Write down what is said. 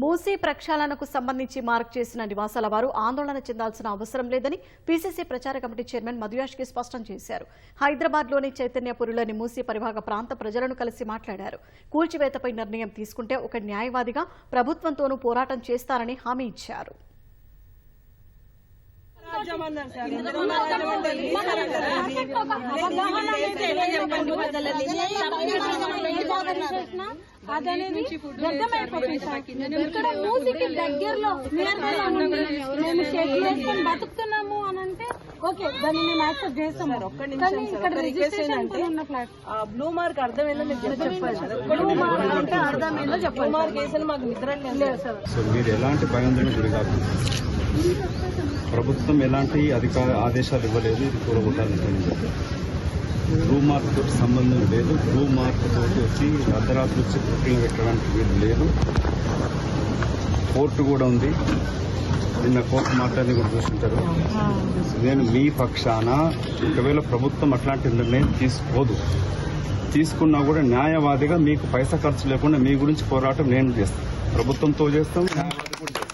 మూసీ ప్రక్షాళనకు సంబంధించి మార్క్ చేసిన నివాసాల వారు ఆందోళన చెందాల్సిన అవసరం లేదని పీసీసీ ప్రచార కమిటీ చైర్మన్ మధుయాష్కి స్పష్టం చేశారు. హైదరాబాద్లోని చైతన్యపురిలోని మూసీ పరివాహక ప్రాంత ప్రజలను కలిసి మాట్లాడారు. కూల్చివేతపై నిర్ణయం తీసుకుంటే ఒక న్యాయవాదిగా ప్రభుత్వంతోనూ పోరాటం చేస్తారని హామీ ఇచ్చారు. అదనేది వ్యర్థమైపోతుంది సార్. ఇక్కడ మూసికి దగ్గరలో. మేము షెడ్ వేసుకొని బతుకుతున్నాము అని అంటే ఓకే దాన్ని మేము యాక్సెప్ట్ చేస్తాము కానీ ఇక్కడ రిజిస్ట్రేషన్ ఆ బ్లూ మార్క్ అర్థం ఏందో మీరు చెప్పాలి బ్లూ మార్క్ అంటే అర్థం ఏందో చెప్పాలి బ్లూ మార్క్ వేసిన మాకు నిద్ర లేదు సార్. మీరు ఎలాంటి భయాందోళన గురి కాకుండా ప్రభుత్వం ఎలాంటి అధికార ఆదేశాలు ఇవ్వలేదు ఇది కూడగొట్టాలని భూ మార్క్ తోటి సంబంధం లేదు. భూ మార్క్ తోటి వచ్చి అర్ధరాత్రి వచ్చి బుకింగ్ పెట్టడానికి వీలు లేదు. కోర్టు కూడా ఉంది. నిన్న కోర్టు మాట్లాడి కూడా చూసుంటారు. నేను మీ పక్షాన ఒకవేళ ప్రభుత్వం అట్లాంటి నిర్ణయం తీసుకోదు. తీసుకున్నా కూడా న్యాయవాదిగా మీకు పైసా ఖర్చు లేకుండా మీ గురించి పోరాటం నేను చేస్తాను. ప్రభుత్వంతో చేస్తాం న్యాయవాది కూడా చేస్తాం.